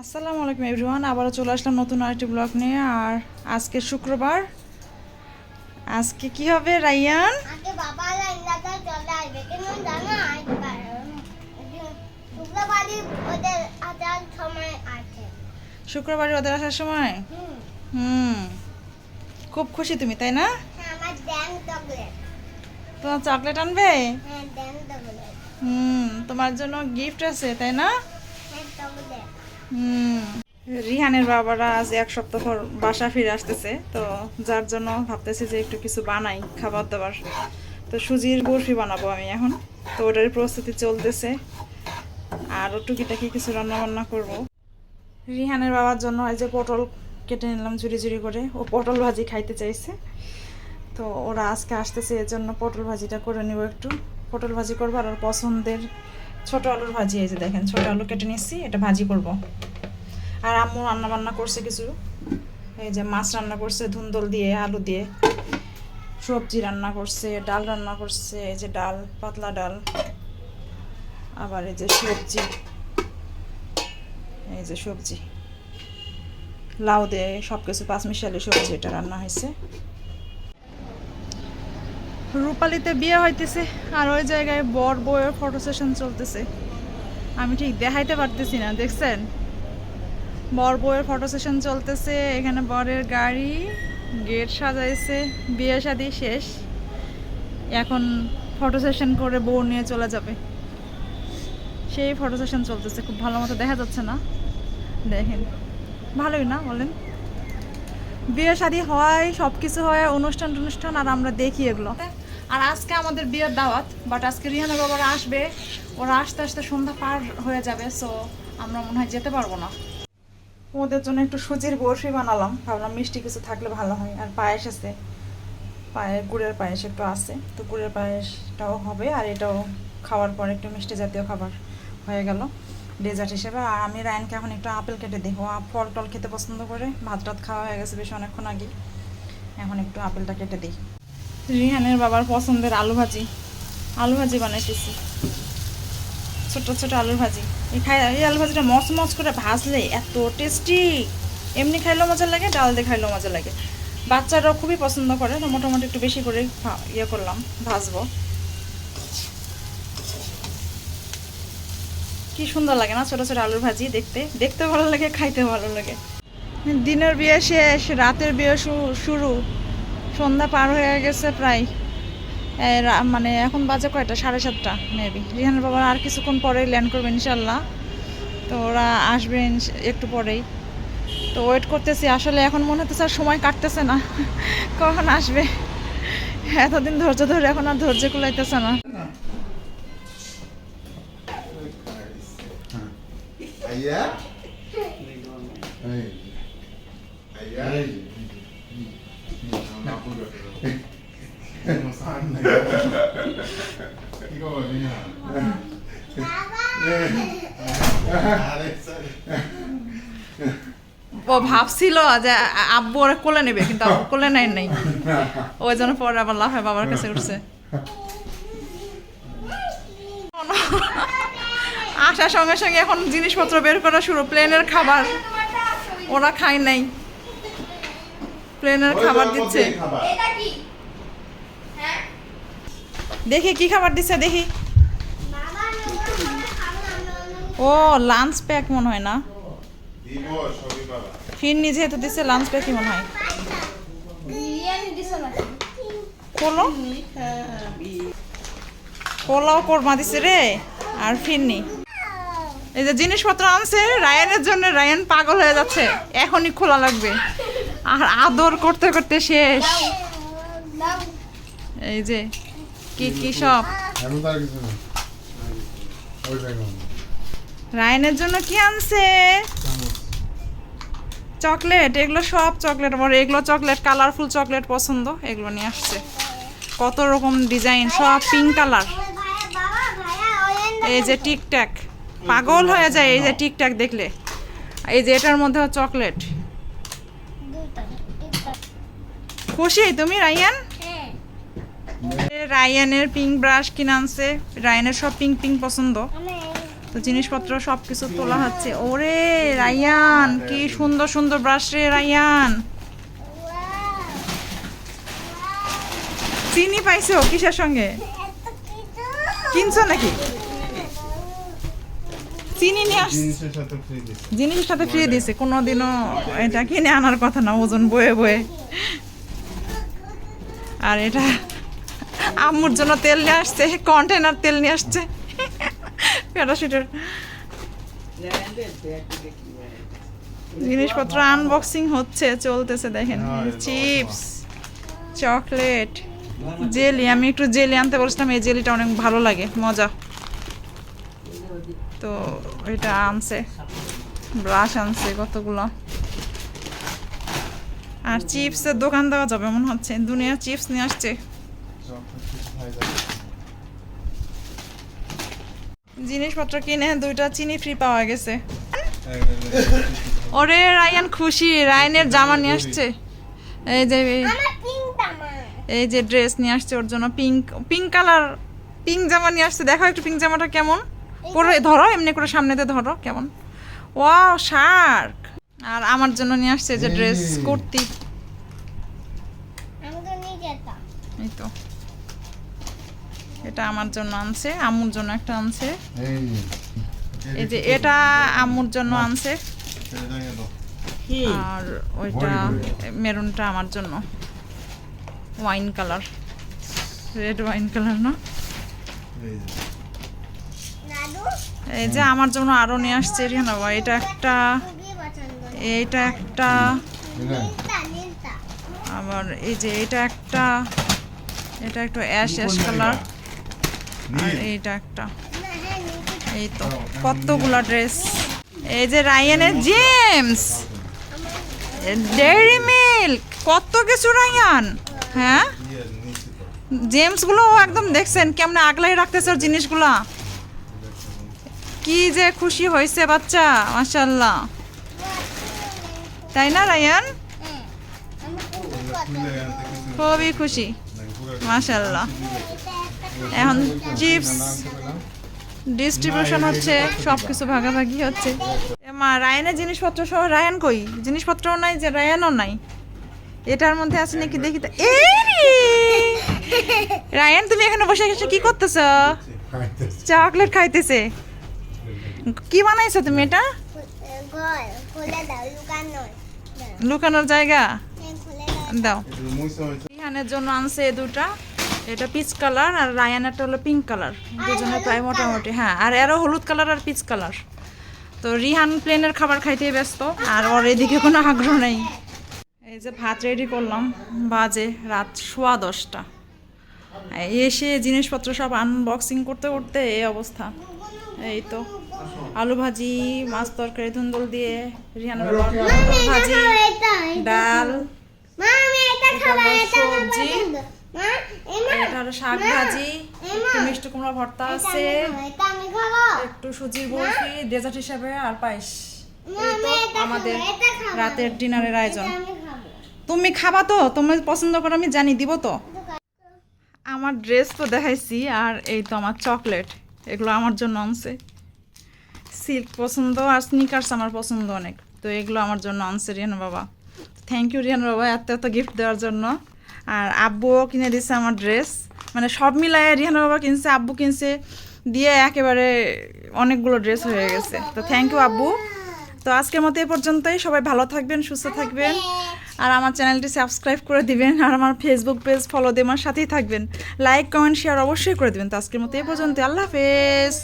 আসসালামু আলাইকুম এভরিওয়ান আবারও চলে আসলাম নতুন আরেকটি ব্লগ নিয়ে আর আজকে শুক্রবার। আজকে কি হবে রাইয়ান? শুক্রবারে ওদের আসার সময় হুম। খুব খুশি তুমি তাই না? হ্যাঁ তোমার চকলেট আনবে? হ্যাঁ হুম তোমার জন্য গিফট আছে তাই না? হ্যাঁ চকলেট। রিহানের বাবারা আজ এক সপ্তাহ পর বাসা ফিরে আসতেছে, তো যার জন্য ভাবতেছি যে একটু কিছু বানাই, খাবার দাবার। তো সুজির বরফি বানাবো আমি এখন। তো ওটারই প্রস্তুতি চলতেছে। আর টুকিটাকি কিছু রান্না বান্না করব। রিহানের বাবার জন্য এই যে পটল কেটে নিলাম ঝুরি ঝুরি করে। ও পটল ভাজি খাইতে চাইছে। তো ওরা আজকে আসতেছে এর জন্য পটল ভাজিটা করে নিব একটু। পটল ভাজি করব আর ওর পছন্দের ছোট আলুর ভাজি, এই যে দেখেন, ছোট আলু কেটে নিচ্ছি এটা ভাজি করব। আর আম্মু রান্না বান্না করছে কিছু। এই যে মাছ রান্না করছে, ধুন্দল দিয়ে, আলু দিয়ে। সবজি রান্না করছে, ডাল রান্না করছে, এই যে ডাল, পাতলা ডাল। আবার এই যে সবজি। এই যে সবজি। লাউ দিয়ে সব কিছু পাঁচমিশালি সবজি এটা রান্না হয়েছে। রূপালিতে বিয়ে হইতেছে আর ওই জায়গায় বর বউয়ের ফটো সেশন চলতেছে। আমি ঠিক দেখাইতে পারতেছি না, দেখছেন? বর বউয়ের ফটো সেশন চলতেছে, এখানে বরের গাড়ি, গেট সাজাইছে, বিয়ে শাদি শেষ। এখন ফটো সেশন করে বউ নিয়ে চলে যাবে। সেই ফটো সেশন চলতেছে, খুব ভালো মতো দেখা যাচ্ছে না। দেখেন, ভালোই না বলেন? বিয়ে শাদি হয় সব কিছু হয় অনুষ্ঠান টনুষ্ঠান আর আমরা দেখি এগুলো। আর আজকে আমাদের বিয়ের দাওয়াত বাট আজকে রিহানা বাবারা আসবে। ওরা আসতে আসতে সন্ধ্যা পার হয়ে যাবে সো আমরা মনে হয় যেতে পারব না। ওদের জন্য একটু সুজির বরফি বানালাম, ভাবলাম মিষ্টি কিছু থাকলে ভালো হয়। আর পায়েস আছে। পায়ে, গুড়ের পায়েস একটু আছে, তো গুড়ের পায়েসটাও হবে, আর এটাও খাওয়ার পর একটু মিষ্টি জাতীয় খাবার হয়ে গেল ডেজার্ট হিসেবে। আর আমি রায়নকে এখন একটু আপেল কেটে দিই। ও ফল টল খেতে পছন্দ করে ভাত টাত খাওয়া হয়ে গেছে বেশ অনেকক্ষণ আগে। এখন একটু আপেলটা কেটে দিই। রিহানের বাবার পছন্দের আলু ভাজি। আলু ভাজি বানাইতেছি। ছোট ছোট আলুর ভাজি। এই খাই এই আলু ভাজিটা মচ মচ করে ভাজলে এত টেস্টি এমনি খাইলেও মজা লাগে, ডাল দিয়ে খাইলেও মজা লাগে। বাচ্চারাও খুবই পছন্দ করে, তো মোটামুটি একটু বেশি করে ইয়ে করলাম, ভাজবো। কি সুন্দর লাগে না ছোট ছোট আলুর ভাজি দেখতে। দেখতে ভালো লাগে, খাইতে ভালো লাগে। দিনের বিয়ে শেষ, রাতের বিয়ে শুরু। সন্ধ্যা পার হয়ে গেছে প্রায়। মানে এখন বাজে কয়টা? সাড়ে সাতটা মেবি রিহানের বাবা আর কিছুক্ষণ পরেই ল্যান্ড করবে ইনশাল্লাহ তো ওরা আসবে ইনশ- একটু পরেই। তো ওয়েট করতেছি আসলে এখন মনে হচ্ছে আর সময় কাটতেছে না। কখন আসবে? এতদিন ধৈর্য ধরে এখন আর ধৈর্য কুলাইতেছে না। Allá. Ahí. ও ভাবছিল যে আব্বু ওরা কোলে নেবে, কিন্তু আব্বু কোলে নেয় নাই। ওই জন্য পরে আবার লাফায় বাবার কাছে উঠছে। আসার সঙ্গে সঙ্গে এখন জিনিসপত্র বের করা শুরু প্লেনের খাবার। ওরা খায় নাই। প্লেনের খাবার দিচ্ছে। এটা কি? হ্যাঁ? দেখি কি খাবার দিচ্ছে? দেখি। ও লাঞ্চ প্যাক মনে হয় না। ফির নিজে তো দিচ্ছে লাঞ্চ প্যাকই মনে হয়। কোলো পোলাও? কোরমা দিছে রে আর ফিরনি এই যে জিনিসপত্র আনছে রায়ানের জন্য রায়ান পাগল হয়ে যাচ্ছে। এখনই খোলা লাগবে। আর আদর করতে করতে শেষ। এই যে কি কি সব? এখন তার কিছু না। ওই দেখো রায়ানের জন্য কি আনছে? চকলেট এগুলো সব চকলেট আমার। এগুলো চকলেট কালারফুল চকলেট পছন্দ এগুলো নিয়ে আসছে। কত রকম ডিজাইন সব পিঙ্ক কালার এই যে টিকট্যাক পাগল হয়ে যায় এই যে টিকট্যাক দেখলে। এই যে এটার মধ্যে চকলেট দুইটা একটা খুশি? তুমি রায়ান? হ্যাঁ। রায়ানের পিঙ্ক ব্রাশ কিনে আনছে। রায়ানের সব পিঙ্ক পিঙ্ক পছন্দ। তো জিনিসপত্র সব কিছু তোলা হচ্ছে। ওরে রায়ান কি সুন্দর সুন্দর ব্রাশ রে রায়ান। চিনি পাইছো কিসের সঙ্গে? কিনছো নাকি? চিনি নিয়ে আস জিনিসের সাথে ফ্রি দিচ্ছে জিনিসের সাথে ফ্রি দিয়েছে কোনোদিনও এটা কিনে আনার কথা না ওজন বয়ে বয়ে। আর এটা আম্মুর জন্য তেল নিয়ে আসছে কন্টেনার তেল নিয়ে আসছে। প্যারাশুটের জিনিসপত্র আনবক্সিং হচ্ছে চলতেছে দেখেন চিপস চকলেট জেলি আমি একটু জেলি আনতে বলছিলাম এই জেলিটা অনেক ভালো লাগে মজা। তো এটা আনছে ব্রাশ আনছে কতগুলো। আর চিপসের দোকান দেওয়া যাবে মনে হচ্ছে দুনিয়া চিপস নিয়ে আসছে। জিনিসপত্র কিনে দুইটা চিনি ফ্রি পাওয়া গেছে। ওরে রায়ান খুশি রায়ানের জামা নিয়ে আসছে। এই যে এই যে ড্রেস নিয়ে আসছে ওর জন্য পিঙ্ক পিঙ্ক কালার পিঙ্ক জামা নিয়ে আসছে। দেখো একটু পিঙ্ক জামাটা কেমন? পরে ধরো এমনি করে সামনেতে ধরো কেমন? Wow Shark. আর আমার জন্য নিয়ে আসছে যে ড্রেস কুর্তি আমি তো নিয়ে যেতাম এই তো এটা আমার জন্য আনছে আম্মুর জন্য একটা আনছে। এই যে এটা আম্মুর জন্য আনছে। আর ওইটা মেরুনটা আমার জন্য। Wine colour red wine colour না? এই যে। দাদু এই যে আমার জন্য আরও নিয়ে আসছে রিহানা বাবা এটা একটা এইটা একটা আবার এই যে এটা একটা এটা একটু অ্যাশ অ্যাশ কালার আর এইটা একটা। এই তো কতগুলা ড্রেস এই যে রায়ানের জেমস ডেয়ারি মিল্ক কত কিছু রায়ান? হ্যাঁ? জেমসগুলো একদম দেখছেন কেমন আগলাই রাখতেছে ওর জিনিসগুলা। কি যে খুশি হয়েছে বাচ্চা মাশাল্লাহ তাই না রায়ান? খুবই খুশি নাকি এখন চিপস ডিস্ট্রিবিউশন হচ্ছে সব কিছু ভাগাভাগি হচ্ছে। মা, রায়ানের জিনিসপত্র সহ রায়ান কই? জিনিসপত্রও নাই যে রায়ানও নাই। এটার মধ্যে আছে নাকি দেখি! রায়ান, তুমি এখানে বসে বসে কি করতেছো? চকলেট খাইতেছে। কি বানাইছো তুমি এটা? লুকানোর জায়গা? দাও। রিহানের জন্য আনছে দুটা। এটা পিচ কালার আর রায়ানাটা হলো পিঙ্ক কালার দুজনে প্রায় মোটামুটি হ্যাঁ আর এরও হলুদ কালার আর পিচ কালার তো রিহান প্লেনের খাবার খাইতে ব্যস্ত আর ওর এদিকে কোনো আগ্রহ নেই। এই যে ভাত রেডি করলাম বাজে রাত সোয়া দশটা। এসে জিনিসপত্র সব আনবক্সিং করতে করতে এই অবস্থা। এই তো আলু ভাজি মাছ তরকারি ধুন্দল দিয়ে রিহান ভাজি ডাল সবজি। এটা হলো শাক ভাজি একটু মিষ্টি কুমড়া ভর্তা আছে। একটু সুজির বরফি ডেজার্ট হিসাবে আর পায়েস। আমাদের রাতের ডিনারের আয়োজন। তুমি খাবা তো তুমি পছন্দ করো আমি জানি দিব তো। আমার ড্রেস তো দেখাইছি আর এই তো আমার চকলেট। এগুলো আমার জন্য আনছে। সিল্ক পছন্দ আর স্নিকার্স আমার পছন্দ অনেক। তো এগুলো আমার জন্য আনছে রিয়ান বাবা। থ্যাংক ইউ রিয়ান বাবা এত এত গিফট দেওয়ার জন্য। আর আব্বুও কিনে দিচ্ছে আমার ড্রেস মানে সব মিলায় রিহান বাবা কিনছে, আব্বু কিনছে, দিয়ে একেবারে অনেকগুলো ড্রেস হয়ে গেছে। তো থ্যাংক ইউ আব্বু। তো আজকের মতো এ পর্যন্তই। সবাই ভালো থাকবেন, সুস্থ থাকবেন। আর আমার চ্যানেলটি সাবস্ক্রাইব করে দিবেন, আর আমার ফেসবুক পেজ ফলো দিয়ে আমার সাথেই থাকবেন। লাইক কমেন্ট শেয়ার অবশ্যই করে দিবেন। তো আজকের মতো এ পর্যন্ত আল্লাহ হাফেজ।